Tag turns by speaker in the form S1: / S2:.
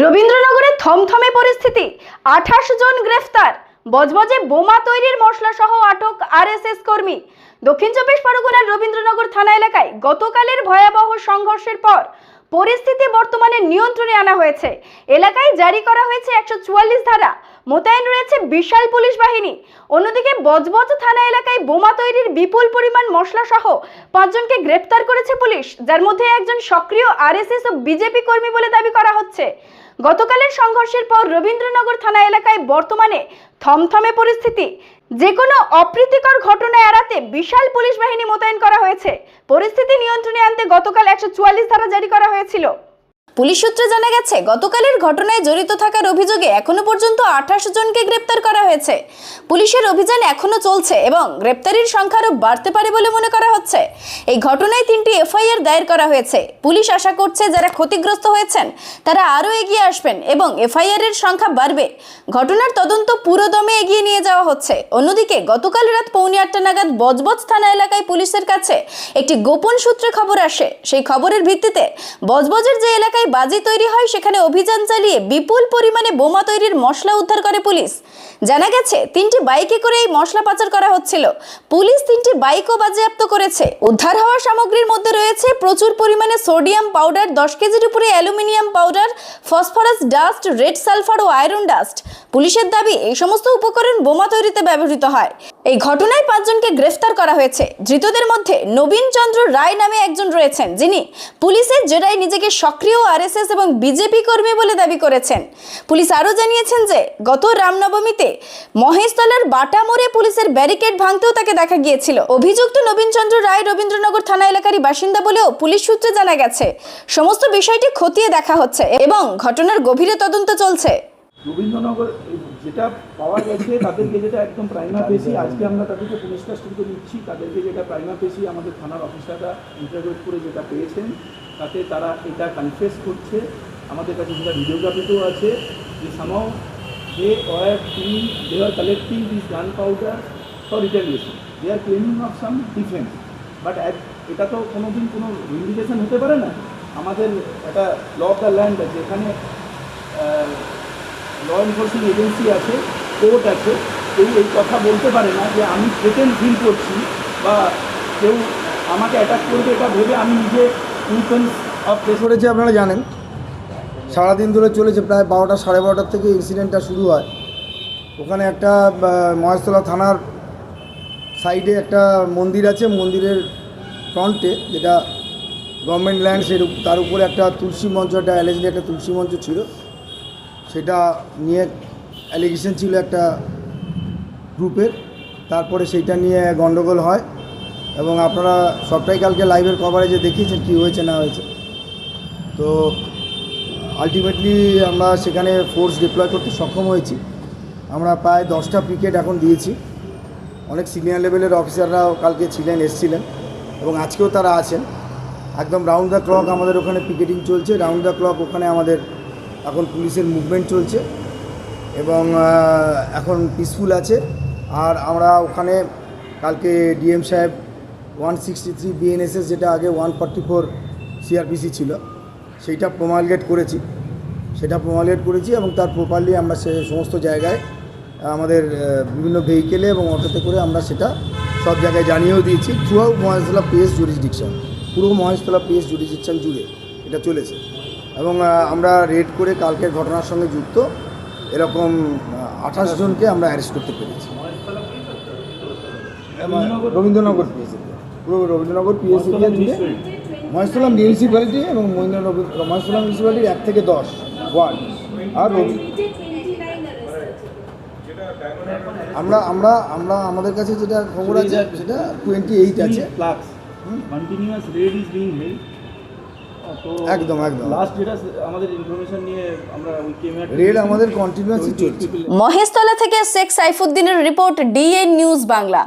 S1: রবীন্দ্রনগরে থমথমে পরিস্থিতি। আঠাশ জন গ্রেফতার। বজবজে বোমা তৈরির মশলা সহ আটক আরএসএস কর্মী। দক্ষিণ চব্বিশ পরগনার রবীন্দ্রনগর থানা এলাকায় গতকালের ভয়াবহ সংঘর্ষের পর পরিস্থিতি বর্তমানে নিয়ন্ত্রণে আনা হয়েছে। এলাকায় জারি করা হয়েছে একশো চুয়াল্লিশ ধারা। মোতায়েন রয়েছে বিশাল পুলিশ বাহিনী। অন্যদিকে বজবজ থানা এলাকায় বোমা তৈরির বিপুল পরিমাণ মশলা সহ পাঁচজনকে গ্রেপ্তার করেছে পুলিশ, যার মধ্যে একজন সক্রিয় আরএসএস ও বিজেপি কর্মী বলে দাবি করা হচ্ছে। গতকালের সংঘর্ষের পর রবীন্দ্রনগর থানা এলাকায় বর্তমানে থমথমে পরিস্থিতি। যে কোনো অপ্রীতিকর ঘটনা এড়াতে বিশাল পুলিশ বাহিনী মোতায়েন করা হয়েছে। পরিস্থিতি নিয়ন্ত্রণে আনতে গতকাল একশো চুয়াল্লিশ ধারা জারি করা হয়েছিল। পুলিশ সূত্রে জানা গেছে, গতকালের ঘটনায় জড়িত থাকার অভিযোগে এখনও পর্যন্ত আঠাশ জনকে গ্রেপ্তার করা হয়েছে। পুলিশের অভিযান এখনও চলছে এবং গ্রেপ্তারির সংখ্যা আরও বাড়তে পারে বলে মনে করা হচ্ছে। এই ঘটনায় তিনটি এফআইআর দায়ের করা হয়েছে। পুলিশ আশা করছে, যারা ক্ষতিগ্রস্ত হয়েছেন, তারা আরও এগিয়ে আসবেন এবং এফআইআর এর সংখ্যা বাড়বে। ঘটনার তদন্ত পুরোদমে এগিয়ে নিয়ে যাওয়া হচ্ছে। অন্যদিকে, গতকাল রাত পৌনে আটটা নাগাদ বজবজ থানা এলাকায় পুলিশের কাছে একটি গোপন সূত্রে খবর আসে। সেই খবরের ভিত্তিতে বজবজের যে এলাকায় বাজি তৈরি হয়, সেখানে অভিযান চালিয়ে বিপুল পরিমাণে বোমা তৈরির মশলা উদ্ধার করে পুলিশ। জানা গেছে, তিনটি বাইকে করে এই মশলা পাচার করা হচ্ছিল। পুলিশ তিনটি বাইকও বাজেয়াপ্ত করেছে। উদ্ধার হওয়া সামগ্রীর মধ্যে রয়েছে প্রচুর পরিমাণে সোডিয়াম পাউডার, দশ কেজির উপরে aluminium powder, phosphorus dust, red sulphur ও আয়রন ডাস্ট। পুলিশের দাবি, এই সমস্ত উপকরণ বোমা তৈরিতে ব্যবহৃত হয়। এই ঘটনায় পাঁচজনকে গ্রেফতার করা হয়েছে। ধৃতদের মধ্যে নবীন চন্দ্র রায় নামে একজন রয়েছেন, যিনি পুলিশের জেরায় নিজেকে সক্রিয় আরএসএস এবং বিজেপি কর্মী বলে দাবি করেছেন। পুলিশ আরও জানিয়েছেন যে, গত রামনবমীতে মহেশতলার বাটা মোড়ে পুলিশের ব্যারিকেড ভাঙতেও তাকে দেখা গিয়েছিল। অভিযুক্ত নবীনচন্দ্র রায় রবীন্দ্রনগর থানা এলাকারই বাসিন্দা বলেও পুলিশ সূত্রে জানা গেছে। সমস্ত বিষয়টি খতিয়ে দেখা হচ্ছে এবং ঘটনার গভীরে তদন্ত চলছে।
S2: রবীন্দ্রনগর, যেটা পাওয়া গেছে, তাদেরকে যেটা একদম প্রাইমা পেশি আজকে আমরা তাদেরকে পুলিশ কাস্টডিতে নিচ্ছি তাদেরকে যেটা প্রাইমা পেশি আমাদের থানার অফিসাররা ইন্টারভিউ করে যেটা পেয়েছেন, তাতে তারা এটা কনফেস করছে। আমাদের কাছে যেটা ভিডিওগ্রাফিতেও আছে, যে সামাও they were team they are collecting this gun powder for retaliation they are claiming of some defence but এটা তো কোনো দিন কোনো ইন্ডিকেশন হতে পারে না। আমাদের একটা ল অফ দ্য ল্যান্ড আছে এখানে ল এনফোর্সিং এজেন্সি আছে কোর্ট আছে, কেউ এই কথা বলতে পারে না যে আমি থ্রেটেন ফিল করছি বা কেউ আমাকে অ্যাটাক করবে এটা ভেবে আমি নিজে ইনফ্লুয়েন্স অফ
S3: করেছে, আপনারা জানেন। সারাদিন ধরে চলেছে, প্রায় বারোটা, সাড়ে বারোটার থেকে ইনসিডেন্টটা শুরু হয়। ওখানে একটা মহেশতলা থানার সাইডে একটা মন্দির আছে, মন্দিরের ফ্রন্টে যেটা গভর্নমেন্ট ল্যান্ড উপ- তার উপরে একটা তুলসী মঞ্চ, একটা অ্যালেজলি একটা তুলসী মঞ্চ ছিল। সেটা নিয়ে অ্যালিগেশন ছিল একটা গ্রুপের। তারপরে সেইটা নিয়ে গন্ডগোল হয় এবং আপনারা সবটাই কালকে লাইভের কভারেজে দেখিয়েছেন কী হয়েছে, না হয়েছে। তো আলটিমেটলি আমরা সেখানে ফোর্স ডিপ্লয় করতে সক্ষম হয়েছি। আমরা প্রায় দশটা পিকেট এখন দিয়েছি। অনেক সিনিয়র লেভেলের অফিসাররাও কালকে ছিলেন, এসছিলেন এবং আজকেও তারা আছেন। একদম রাউন্ড দ্য ক্লক আমাদের ওখানে পিকেটিং চলছে। রাউন্ড দ্য ক্লক ওখানে আমাদের এখন পুলিশের মুভমেন্ট চলছে এবং এখন পিসফুল আছে। আর আমরা ওখানে কালকে ডিএম সাহেব ওয়ান সিক্সটি থ্রি বিএনএসএস যেটা আগে ওয়ান ফর্টি ফোর সিআরপিসি ছিল, সেইটা প্রমালগেট করেছি। সেটা প্রমালগেট করেছি এবং তার প্রপারলি আমরা সে সমস্ত জায়গায়, আমাদের বিভিন্ন ভেহিকেলে এবং অটোতে করে আমরা সেটা সব জায়গায় জানিয়েও দিয়েছি। Through out Maheshtala PS jurisdiction পুরো মহেশতলা পিএস জুরিসডিকশন জুড়ে এটা চলেছে। এবং আমরা রেড করে কালকের ঘটনার সঙ্গে যুক্ত। এরকম আঠাশ জনকে আমরা অ্যারেস্ট করতে পেরেছি। রবীন্দ্রনগর পিএসসি পুরো রবীন্দ্রনগর পিএসসি মহেশতলা মিউনিসিপ্যালিটি এবং মহেন্দ্রনগর মহেশতলা মিউনিসিপ্যালিটির এক থেকে দশ ওয়ার্ড আর আমরা আমরা আমরা আমাদের কাছে যেটা খবর আছে সেটা টোয়েন্টি এইট আছে
S2: flux continuous raid is being held
S3: একদম, একদম।
S2: লাস্ট যেটা আমাদের ইনফরমেশন নিয়ে আমরা উই কেম
S3: রেড আমাদের কন্টিনিউয়াসলি চলছে
S1: মহেশতলা থেকে শেখ সাইফুদ্দিনের রিপোর্ট ডিএন নিউজ বাংলা